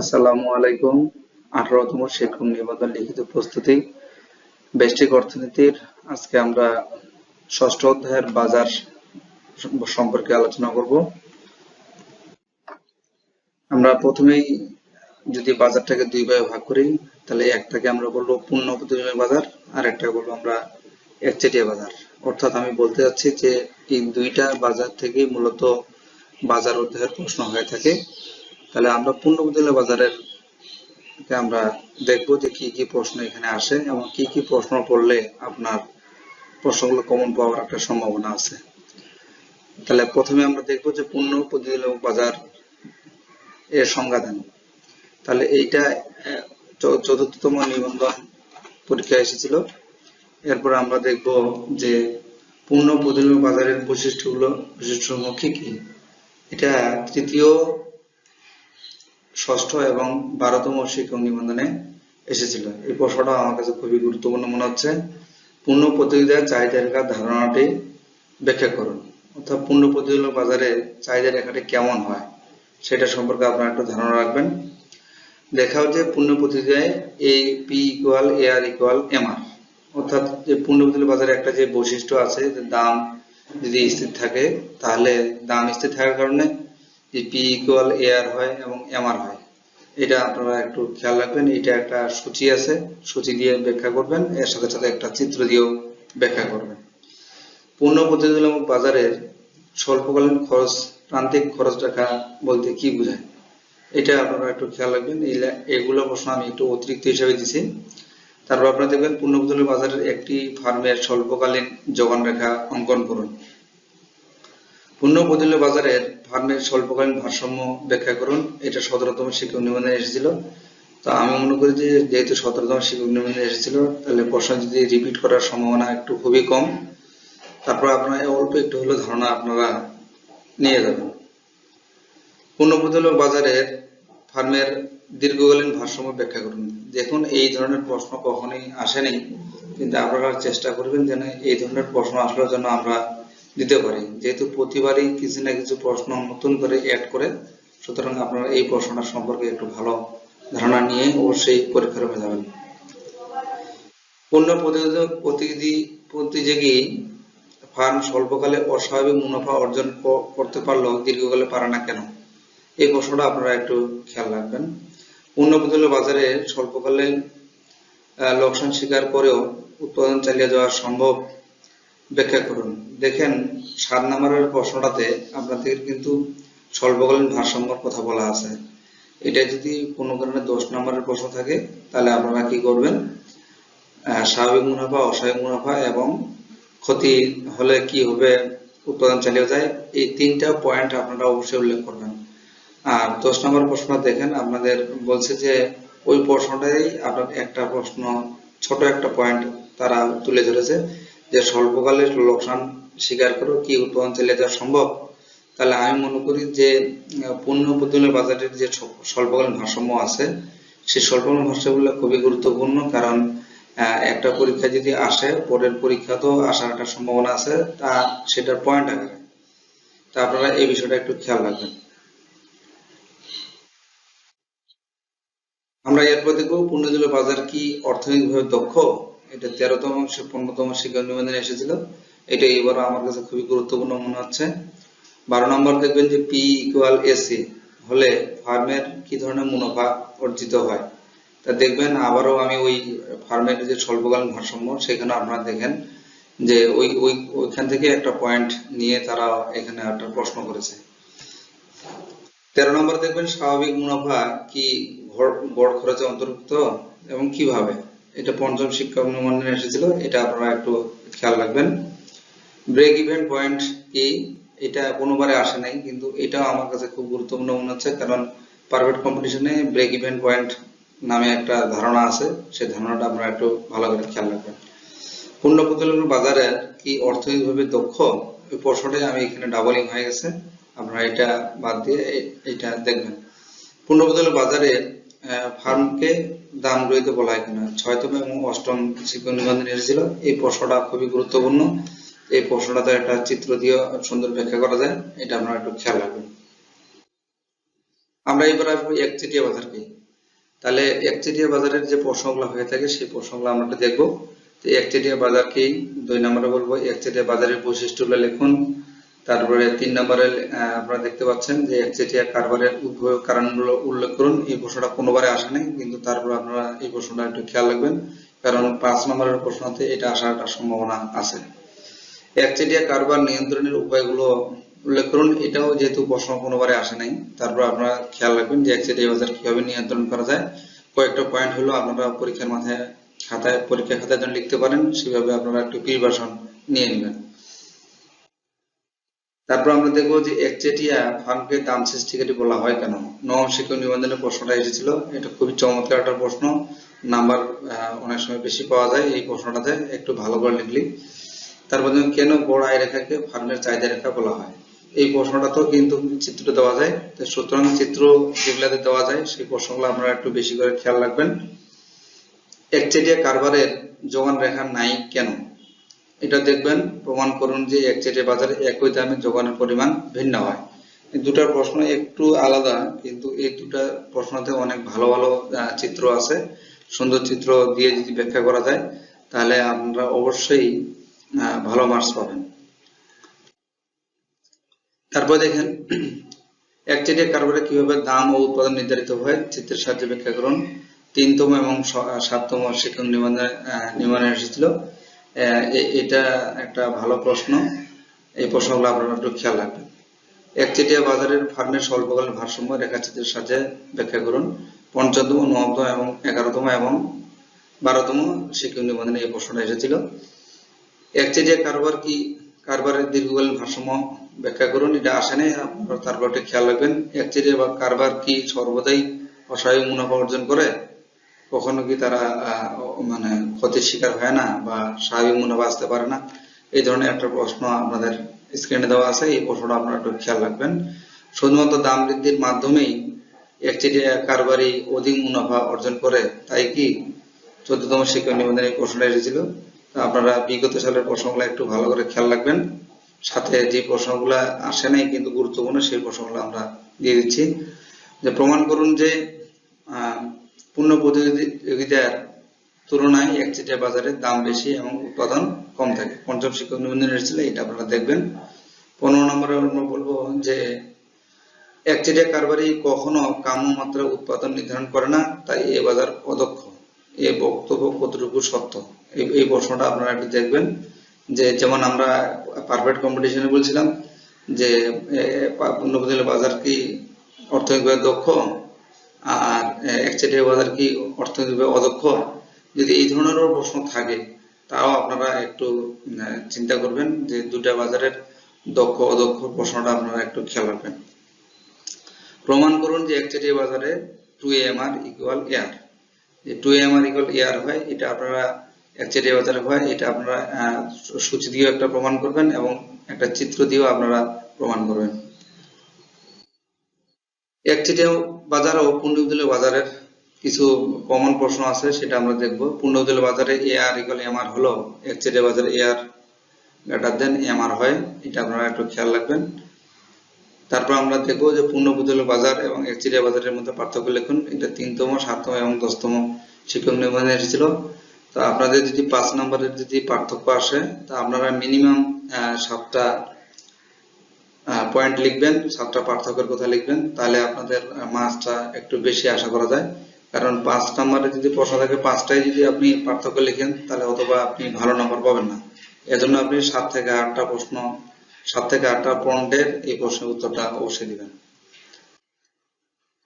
আসসালামু আলাইকুম। আঠারোতম শিক্ষক নিবন্ধন লিখিত প্রস্তুতি। বেস্টিক অর্থনীতির আজকে আমরা ষষ্ঠ অধ্যায়ের বাজার সম্পর্কে আলোচনা করব। আমরা প্রথমেই যদি বাজারটাকে দুই ভাগে ভাগ করি, তাহলে একটাকে আমরা বলব পূর্ণ প্রতিযোগিক বাজার, আর একটা বলব আমরা একচেটিয়া বাজার। অর্থাৎ আমি বলতে চাচ্ছি যে এই দুইটা বাজার থেকে মূলত বাজার অধ্যায়ের প্রশ্ন হয়ে থাকে। তাহলে আমরা পূর্ণ প্রতিযোগিক বাজারের আমরা দেখব যে কি কি প্রশ্ন এখানে আসে এবং কি কি প্রশ্ন পড়লে আপনার প্রশ্নগুলো কমন পাওয়ার একটা সম্ভাবনা আছে। তাহলে প্রথমে আমরা দেখব যে পূর্ণ প্রতিযোগিক বাজার এর সংজ্ঞা দেন। তাহলে এইটা চতুর্থতম নিবন্ধন পরীক্ষা এসেছিল। এরপর আমরা দেখব যে পূর্ণ প্রতিযোগিক বাজারের বৈশিষ্ট্যগুলো, বৈশিষ্ট্যসমূহ কি কি? এটা তৃতীয় ষষ্ঠ এবং বারোতম শিক্ষক নিবন্ধনে এসেছিল এই প্রশ্নটা আমার কাছে খুবই গুরুত্বপূর্ণ মনে হচ্ছে। পূর্ণ প্রতিযোগিতার চাহিদা রেখার ধারণাটি ব্যাখ্যা করুন। অর্থাৎ পূর্ণ প্রতিযোগিতা বাজারে চাহিদা রেখাটি কেমন হয়, সেটা সম্পর্কে আপনারা একটু ধারণা রাখবেন। দেখা হচ্ছে পূর্ণ প্রতিযোগিতায় A P equal A R equal M R অর্থাৎ যে পূর্ণ প্রতিযোগিতা বাজারে একটা যে বৈশিষ্ট্য আছে, যে দাম যদি স্থির থাকে, তাহলে দাম স্থির থাকার কারণে যে পি ইকুয়াল এ আর হয় এবং এম আর হয়। এটা আপনারা একটু খেয়াল রাখবেন, এটা একটা সূচি আছে, সূচি দিয়ে ব্যাখ্যা করবেন, এর সাথে সাথে একটা চিত্র দিয়েও ব্যাখ্যা করবেন। পূর্ণ প্রতিযোগিতামূলক বাজারের স্বল্পকালীন খরচ, প্রান্তিক খরচ টাকা বলতে কি বোঝায়? এটা আপনারা একটু খেয়াল রাখবেন এগুলো প্রশ্ন আমি একটু অতিরিক্ত হিসাবে দিছি। তারপর আপনারা দেখবেন পূর্ণ প্রতিযোগিতা বাজারের একটি ফার্মের স্বল্পকালীন যোগান রেখা অঙ্কন করুন। পূর্ণ প্রতিযোগিতা বাজারের ফার্মের স্বল্পকালীন ভারসাম্য ব্যাখ্যা করুন। এটা সতেরোতম শিক্ষক নিবন্ধনে এসেছিল। তো আমি মনে করি যে যেহেতু সতেরোতম শিক্ষক নিবন্ধনে এসেছিল, তাহলে প্রশ্ন যদি রিপিট করার সম্ভাবনা একটু খুবই কম। তারপর আপনার অল্প একটু হলেও ধারণা আপনারা নিয়ে যাবেন। পূর্ণ প্রতিযোগিতা বাজারের ফার্মের দীর্ঘকালীন ভারসাম্য ব্যাখ্যা করুন। দেখুন, এই ধরনের প্রশ্ন কখনোই আসেনি, কিন্তু আপনারা চেষ্টা করবেন যেন এই ধরনের প্রশ্ন আসলেও যেন আমরা দিতে পারি। যেহেতু প্রতিবারই কিছু না কিছু প্রশ্ন নতুন করে অ্যাড করে, সুতরাং আপনারা এই প্রশ্নটা সম্পর্কে একটু ভালো ধারণা নিয়ে অবশ্যই পরীক্ষা হয়ে যাবেন। পণ্য প্রতিযোগী প্রতিযোগী ফার্ম স্বল্পকালে অস্বাভাবিক মুনাফা অর্জন করতে পারলেও দীর্ঘকালে পারে না কেন? এই প্রশ্নটা আপনারা একটু খেয়াল রাখবেন। পূর্ণ প্রতিযোগিতা বাজারে স্বল্পকালে লোকসান স্বীকার করেও উৎপাদন চালিয়ে যাওয়া সম্ভব। ব্যাখ্যা করুন। দেখেন, সাত নম্বরের প্রশ্নটাতে আপনাদের কিন্তু স্বল্পকালীন ভারসাম্যর কথা বলা আছে। এটা যদি কোনো কারণে দশ নম্বরের প্রশ্ন থাকে, তাহলে আপনারা কি করবেন? স্বাভাবিক মুনাফা, অস্বাভাবিক মুনাফা এবং ক্ষতি হলে কি হবে? উৎপাদন চালিয়ে যায়। এই তিনটা পয়েন্ট আপনারা অবশ্যই উল্লেখ করবেন। আর দশ নম্বর প্রশ্ন দেখেন, আপনাদের বলছে যে ওই প্রশ্নটাই আপনার একটা প্রশ্ন, ছোট একটা পয়েন্ট তারা তুলে ধরেছে। যে স্বল্পকালের লোকসান স্বীকার করে, কি উৎপাদন চালিয়ে যাওয়া সম্ভব? তাহলে আমি মনে করি যে পণ্য প্রতিযোগিতা বাজারের যে স্বল্পকালীন ভারসাম্য আছে, সেই স্বল্পকালীন ভারসাম্যগুলো খুবই গুরুত্বপূর্ণ। কারণ একটা পরীক্ষা যদি আসে, পরের পরীক্ষা তো আসার একটা সম্ভাবনা আছে, তা সেটার পয়েন্ট আকারে। তা আপনারা এই বিষয়টা একটু খেয়াল রাখবেন। আমরা এরপর দেখব পূর্ণজল বাজার কি অর্থনৈতিকভাবে দক্ষ? এটা তেরোতম পনেরোতম শিক্ষা নিবন্ধনে এসেছিল। এটা এবার আমার কাছে খুবই গুরুত্বপূর্ণ মনে হচ্ছে। বারো নম্বর দেখবেন যে পি ইকুয়াল এসি হলে ফার্মের কি ধরনের মুনাফা অর্জিত হয়? তা দেখবেন আবারও আমি ওই ফার্মের যে স্বল্পকালীন ভারসাম্য, সেখানে আপনারা দেখেন যে ওই ওই, ওইখান থেকে একটা পয়েন্ট নিয়ে তারা এখানে একটা প্রশ্ন করেছে। তেরো নম্বর দেখবেন স্বাভাবিক মুনাফা কি গড় খরচে অন্তর্ভুক্ত এবং কীভাবে? এটা পঞ্চম শিক্ষা অনুমানে এসেছিল, এটা আপনারা একটু খেয়াল রাখবেন। ব্রেক ইভেন পয়েন্ট কি এটা কোনোবারে আসে নাই, কিন্তু এটা আমার কাছে খুব গুরুত্বপূর্ণ মনে হচ্ছে, কারণ পারফেক্ট কম্পিটিশনে ব্রেক ইভেন পয়েন্ট নামে একটা ধারণা আছে সেই ধারণাটা আপনারা একটু ভালো করে খেয়াল রাখবেন। পূর্ণ প্রতিযোগিতার বাজারে কি অর্থনৈতিকভাবে দক্ষ? ওই প্রশ্নটাই আমি এখানে ডাবলিং হয়ে গেছে, আপনারা এটা বাদ দিয়ে এটা দেখবেন। প্রতিযোগিতার বাজারে ফার্মকে দাম গ্রহীত বলা হয় কিনা। ছয়তম এবং অষ্টম শিক্ষক নিবন্ধনে এসেছিল। এই প্রশ্নটা খুবই গুরুত্বপূর্ণ। এই প্রশ্নটাতে একটা চিত্র দিয়ে সুন্দর ব্যাখ্যা করা যায়। এটা আপনারা একটু খেয়াল রাখবেন। আমরা এবার আসব একচেটিয়া বাজার কি তাহলে একচেটিয়া বাজারের যে প্রশ্নগুলো হয়ে থাকে, সেই প্রশ্নগুলো আমরা দেখব। তো একচেটিয়া বাজার কি দুই নম্বরে বলব। একচেটিয়া বাজারের বৈশিষ্ট্যগুলো লিখুন। তারপরে তিন নম্বরে আপনারা দেখতে পাচ্ছেন যে একচেটিয়া কারবারের উদ্ভব কারণগুলো উল্লেখ করুন। এই প্রশ্নটা কোনোবারে আসে নাই, কিন্তু তারপর আপনারা এই প্রশ্নটা একটু খেয়াল রাখবেন। কারণ পাঁচ নম্বরের প্রশ্নতে এটা আসার একটা সম্ভাবনা আছে। একচেটিয়া কারবার নিয়ন্ত্রণের উপায়গুলো উল্লেখ করুন। এটাও যেহেতু প্রশ্ন কোনোবারে আসে নাই, তারপর আপনারা খেয়াল রাখবেন যে একচেটিয়া বাজার কীভাবে নিয়ন্ত্রণ করা যায়। কয়েকটা পয়েন্ট হলো আপনারা পরীক্ষার মাথায়, খাতায়, পরীক্ষা খাতায় যেন লিখতে পারেন, সেভাবে আপনারা একটু প্রিপারেশন নিয়ে নেবেন। তারপর আমরা দেখব যে একচেটিয়া ফার্মকে দাম সৃষ্টিকারী বলা হয় কেন? নবম শিক্ষক নিবন্ধনের প্রশ্নটা এসেছিল। এটা খুবই চমৎকার একটা প্রশ্ন। নাম্বার অনেক সময় বেশি পাওয়া যায় এই প্রশ্নটাতে। একটু ভালো করে লিখলি। তারপর কেন বড় আয় রেখাকে ফার্মের চাহিদা রেখা বলা হয়? এই প্রশ্নটা তো কিন্তু চিত্র দেওয়া যায়। সুতরাং চিত্র যেগুলাতে দেওয়া যায়, সেই প্রশ্নগুলো আপনারা একটু বেশি করে খেয়াল রাখবেন। একচেটিয়া কারবারের যোগান রেখা নাই কেন? এটা দেখবেন, প্রমাণ করুন যে একচেটিয়া বাজারে একই দামে যোগানের পরিমাণ ভিন্ন হয়। দুটার প্রশ্ন একটু আলাদা, কিন্তু এই দুটা প্রশ্নতে অনেক ভালো ভালো চিত্র আছে। সুন্দর চিত্র দিয়ে যদি ব্যাখ্যা করা যায়, তাহলে আপনারা অবশ্যই ভালো মার্কস পাবেন। তারপর দেখেন একচেটিয়া কারবারে কীভাবে দাম ও উৎপাদন নির্ধারিত হয়, চিত্রের সাহায্যে ব্যাখ্যা করুন। তিনতম এবং সাততম শিক্ষক নিবন্ধনে নিবন্ধনে এসেছিল। এটা একটা ভালো প্রশ্ন। এই প্রশ্নগুলো আপনারা একটু খেয়াল রাখবেন। একচেটিয়া বাজারের ফার্মের স্বল্পকালীন ভারসাম্য রেখাচিত্রের সাহায্যে ব্যাখ্যা করুন। পঞ্চমতম নবম এবং এগারোতম এবং বারোতম শিক্ষক নিবন্ধনে এই প্রশ্নটা এসেছিল। একচেটিয়া কারবার কি, কারবারের দীর্ঘকালীন ভারসাম্য ব্যাখ্যা করুন। এটা আসে নাই, আপনারা তারপর একটু খেয়াল রাখবেন। একচেটিয়া বা কারবার কি সর্বদাই অস্বাভাবিক মুনাফা অর্জন করে? কখনো কি তারা মানে ক্ষতির শিকার হয় না বা স্বাভাবিক মুনাফা আসতে পারে না। এই ধরনের একটা প্রশ্ন আপনাদের স্ক্রিনে দেওয়া আছে। এই প্রশ্নটা আপনারা একটু খেয়াল রাখবেন। শুধুমাত্র দাম বৃদ্ধির মাধ্যমেই একচেটিয়া কারবারি অধিক মুনাফা অর্জন করে, তাই কি চোদ্দতম শিক্ষক নিবন্ধনে এই প্রশ্নটা এসেছিল? আপনারা বিগত সালের প্রশ্নগুলো একটু ভালো করে খেয়াল রাখবেন। সাথে যে প্রশ্নগুলো আসে নাই কিন্তু গুরুত্বপূর্ণ, সেই প্রশ্নগুলো আমরা দিয়ে দিচ্ছি। যে প্রমাণ করুন যে পূর্ণ প্রতিযোগিতার তুলনায় একচেটিয়া বাজারে দাম বেশি এবং উৎপাদন কম থাকে। পঞ্চম শিক্ষক নিবন্ধন এসেছিল এটা আপনারা দেখবেন। পনেরো নম্বরে আমরা বলব যে একচেটিয়া কারবারি কখনো কাম্য মাত্রা উৎপাদন নির্ধারণ করে না, তাই এ বাজার অদক্ষ। এ বক্তব্য কতটুকু সত্য? এই প্রশ্নটা আপনারা একটু দেখবেন। যে, যেমন আমরা পারফেক্ট কম্পিটিশনে বলছিলাম যে পূর্ণপ্রতিল বাজার কি অর্থনৈতিকভাবে দক্ষ? আর একচেটিয়া বাজার কি অর্থনৈতিকভাবে অদক্ষ? যদি এই ধরনেরও প্রশ্ন থাকে, তাও আপনারা একটু চিন্তা করবেন যে দুটা বাজারের দক্ষ অদক্ষ প্রশ্নটা আপনারা একটু খেয়াল রাখবেন। প্রমাণ করুন যে একচেটিয়া বাজারে two M R equal A R যে two M R equal A R হয়, এটা আপনারা একচেটিয়া বাজারে হয়, এটা আপনারা সূচি দিয়েও একটা প্রমাণ করবেন এবং একটা চিত্র দিয়েও আপনারা প্রমাণ করবেন। একচেটিয়া বাজার ও পুণ্যবিদ্যালয় বাজারের কিছু কমন প্রশ্ন আছে, সেটা আমরা দেখব। পুণ্যবিদ্যালয় বাজারে এ আর ইকুয়াল এম আর হলো একচেটিয়া বাজারে এ আর গ্রেটার দেন এম আর হয়, এটা আপনারা একটু খেয়াল রাখবেন। তারপর আমরা দেখব যে পূর্ণবিদ্যালয় বাজার এবং একচেটিয়া বাজারের মধ্যে পার্থক্য লিখুন। এটা তিনতম, সাততম এবং দশতম শিক্ষক নিবন্ধনে এসেছিল। তো আপনাদের যদি পাঁচ নম্বরের যদি পার্থক্য আসে, তা আপনারা মিনিমাম সাতটা পয়েন্ট লিখবেন, সাতটা পার্থক্যের কথা লিখবেন, তাহলে আপনাদের মার্কসটা একটু বেশি আশা করা যায়। কারণ পাঁচ নম্বরে যদি প্রশ্ন থাকে, পাঁচটায় যদি আপনি পার্থক্য লিখেন, তাহলে অথবা আপনি ভালো নম্বর পাবেন না। এজন্য আপনি সাত থেকে আটটা প্রশ্ন, সাত থেকে আটটা পয়েন্টের এই প্রশ্নের উত্তরটা অবশ্যই দিবেন।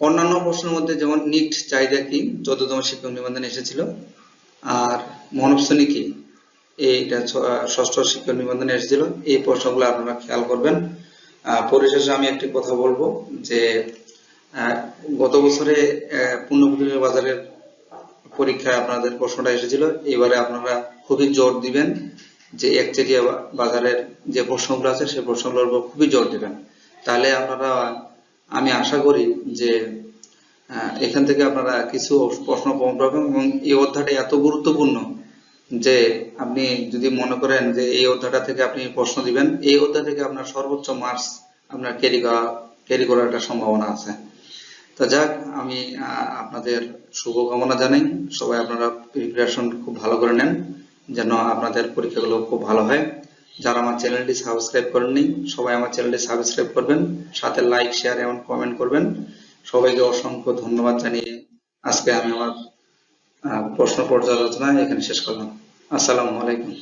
অন্যান্য প্রশ্নের মধ্যে যেমন নিট চাহিদা কি, চোদ্দতম শিক্ষক নিবন্ধন এসেছিল। আর মনশ্রেণী কি, এইটা ষষ্ঠ শিক্ষক নিবন্ধনে এসেছিল। এই প্রশ্নগুলো আপনারা খেয়াল করবেন। পরিশেষে আমি একটি কথা বলব যে গত বছরে পূর্ণবিদ্যালয় বাজারের পরীক্ষায় আপনাদের প্রশ্নটা এসেছিল। এবারে আপনারা খুবই জোর দিবেন যে একচেটিয়া বাজারের যে প্রশ্নগুলো আছে সেই প্রশ্নগুলোর উপর খুবই জোর দিবেন। তাহলে আপনারা, আমি আশা করি যে এখান থেকে আপনারা কিছু প্রশ্ন কম পাবেন এবং এই অধ্যায়টা এত গুরুত্বপূর্ণ যে আপনি যদি মনে করেন যে এই অধ্যায়টা থেকে আপনি প্রশ্ন দিবেন, এই অধ্যায় থেকে আপনার সর্বোচ্চ মার্কস আপনার ক্যারি করা ক্যারি করার একটা সম্ভাবনা আছে। তা যাক, আমি আপনাদের শুভকামনা জানাই। সবাই আপনারা প্রিপারেশন খুব ভালো করে নেন, যেন আপনাদের পরীক্ষাগুলো খুব ভালো হয়। যারা আমার চ্যানেলটি সাবস্ক্রাইব করেননি, সবাই আমার চ্যানেলটি সাবস্ক্রাইব করবেন, সাথে লাইক শেয়ার এবং কমেন্ট করবেন। সবাইকে অসংখ্য ধন্যবাদ জানিয়ে আজকে আমি আমার প্রশ্ন পর্যালোচনা এখানে শেষ করলাম। আসসালামু আলাইকুম।